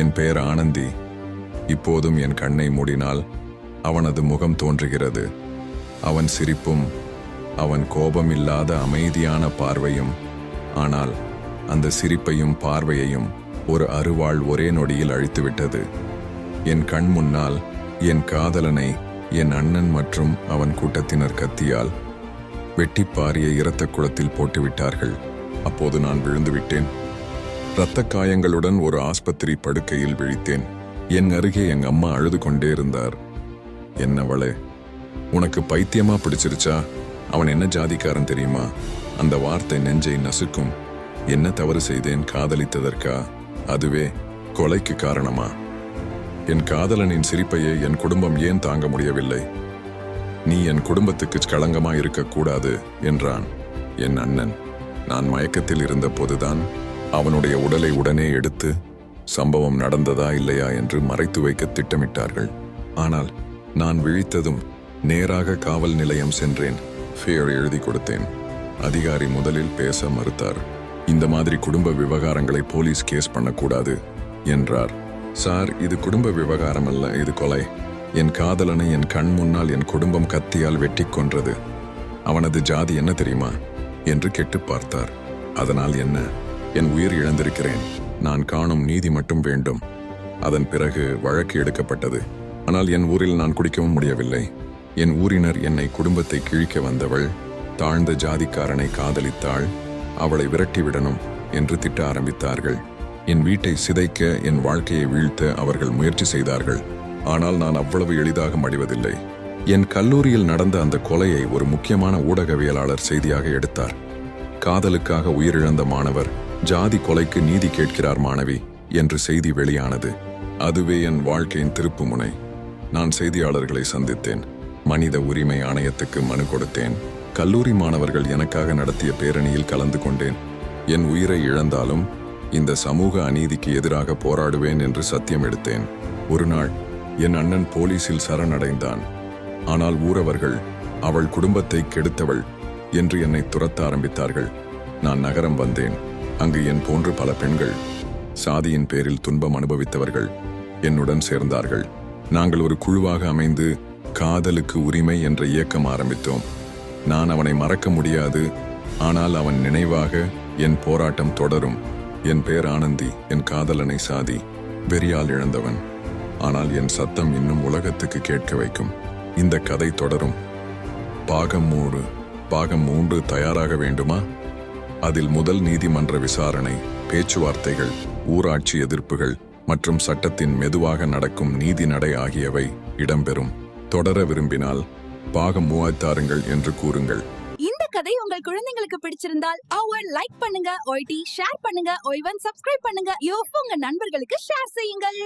என் பெயர் ஆனந்தி. இப்போதும் என் கண்ணை மூடினால் அவனது முகம் தோன்றுகிறது. அவன் சிரிப்பும் அவன் கோபமில்லாத அமைதியான பார்வையும் ஆனால் அந்த சிரிப்பையும் பார்வையையும் ஒரு அருவாள் ஒரே நொடியில் அழித்துவிட்டது. என் கண் முன்னால் என் காதலனை என் அண்ணன் மற்றும் அவன் கூட்டத்தினர் கத்தியால் வெட்டிப்பாரிய இரத்த குளத்தில் போட்டுவிட்டார்கள். அப்போது நான் விழுந்துவிட்டேன். இரத்த காயங்களுடன் ஒரு ஆஸ்பத்திரி படுக்கையில் விழித்தேன். என் அருகே எங்க அம்மா அழுது கொண்டே இருந்தார். என்னவளே உனக்கு பைத்தியமா பிடிச்சிருச்சா? அவன் என்ன ஜாதிக்காரன் தெரியுமா? அந்த வார்த்தை நெஞ்சை நசுக்கும். என்ன தவறு செய்தேன் காதலித்ததற்கா? அதுவே கொலைக்கு காரணமா? என் காதலனின் சிரிப்பையே என் குடும்பம் ஏன் தாங்க முடியவில்லை? நீ என் குடும்பத்துக்கு களங்கமா இருக்கக்கூடாது என்றான் என் அண்ணன். நான் மயக்கத்தில் இருந்த போதுதான் அவனுடைய உடலை உடனே எடுத்து சம்பவம் நடந்ததா இல்லையா? என்று மறைத்து வைக்க திட்டமிட்டார்கள். ஆனால் நான் விழித்ததும் நேராக காவல் நிலையம் சென்றேன் ஃபேர் எழுதி கொடுத்தேன். அதிகாரி முதலில் பேச மறுத்தார். இந்த மாதிரி குடும்ப விவகாரங்களை போலீஸ் கேஸ் பண்ணக்கூடாது என்றார். சார் இது குடும்ப விவகாரம் அல்ல இது கொலை. என் காதலனை என் கண் முன்னால் என் குடும்பம் கத்தியால் வெட்டி கொன்றது. அவனது ஜாதி என்ன தெரியுமா? என்று கேட்டு பார்த்தார். அதனால் என்ன? என் உயிர் இழந்திருக்கிறேன். நான் காணும் நீதி மட்டும் வேண்டும். அதன் பிறகு வழக்கு எடுக்கப்பட்டது. ஆனால் என் ஊரில் நான் குடிக்கவும் முடியவில்லை. என் ஊரினர் என்னை குடும்பத்தை கிழிக்க வந்தவள் தாழ்ந்த ஜாதிக்காரனை காதலித்தாள் அவளை விரட்டிவிடணும் என்று திட்ட ஆரம்பித்தார்கள். என் வீட்டை சிதைக்க என் வாழ்க்கையை வீழ்த்த அவர்கள் முயற்சி செய்தார்கள். ஆனால் நான் அவ்வளவு எளிதாக மடிவதில்லை. என் கல்லூரியில் நடந்த அந்த கொலையை ஒரு முக்கியமான ஊடகவியலாளர் செய்தியாக எடுத்தார். காதலுக்காக உயிரிழந்த மாணவர் ஜாதி கொலைக்கு நீதி கேட்கிறார் மாணவி என்று செய்தி வெளியானது. அதுவே என் வாழ்க்கையின் திருப்புமுனை. நான் செய்தியாளர்களை சந்தித்தேன். மனித உரிமை ஆணையத்துக்கு மனு கொடுத்தேன். கல்லூரி மாணவர்கள் எனக்காக நடத்திய பேரணியில் கலந்து கொண்டேன். என் உயிரை இழந்தாலும் இந்த சமூக அநீதிக்கு எதிராக போராடுவேன் என்று சத்தியம் எடுத்தேன். ஒரு நாள் என் அண்ணன் போலீசில் சரணடைந்தான். ஆனால் ஊரவர்கள் அவள் குடும்பத்தை கெடுத்தவள் என்று என்னை துரத்த ஆரம்பித்தார்கள். நான் நகரம் வந்தேன். அங்கு என் போன்று பல பெண்கள் சாதியின் பேரில் துன்பம் அனுபவித்தவர்கள் என்னுடன் சேர்ந்தார்கள். நாங்கள் ஒரு குழுவாக அமைந்து காதலுக்கு உரிமை என்ற இயக்கம் ஆரம்பித்தோம். நான் அவனை மறக்க முடியாது ஆனால் அவன் நினைவாக என் போராட்டம் தொடரும். என் பேர் ஆனந்தி என் காதலனை சாதி வெறியால் இழந்தவன். ஆனால் என் சத்தம் இன்னும் உலகத்துக்கு கேட்க வைக்கும். இந்த கதை தொடரும். பாகம் மூன்று பாகம் மூன்று தயாராக வேண்டுமா? அதில் முதல் நீதிமன்ற விசாரணை பேச்சுவார்த்தைகள் ஊராட்சி எதிர்ப்புகள் மற்றும் சட்டத்தின் மெதுவாக நடக்கும் நீதி நடை ஆகியவை இடம்பெறும். தொடர விரும்பினால் பாகம் மூவாய்த்தாருங்கள் என்று கூறுங்கள். இந்த கதை உங்கள் குழந்தைங்களுக்கு பிடிச்சிருந்தால் அவர் லைக் பண்ணுங்க ஒய்டி ஷேர் பண்ணுங்க ஒய்வன் சப்ஸ்கிரைப் பண்ணுங்க யோ உங்க நண்பர்களுக்கு ஷேர் செய்யுங்கள்.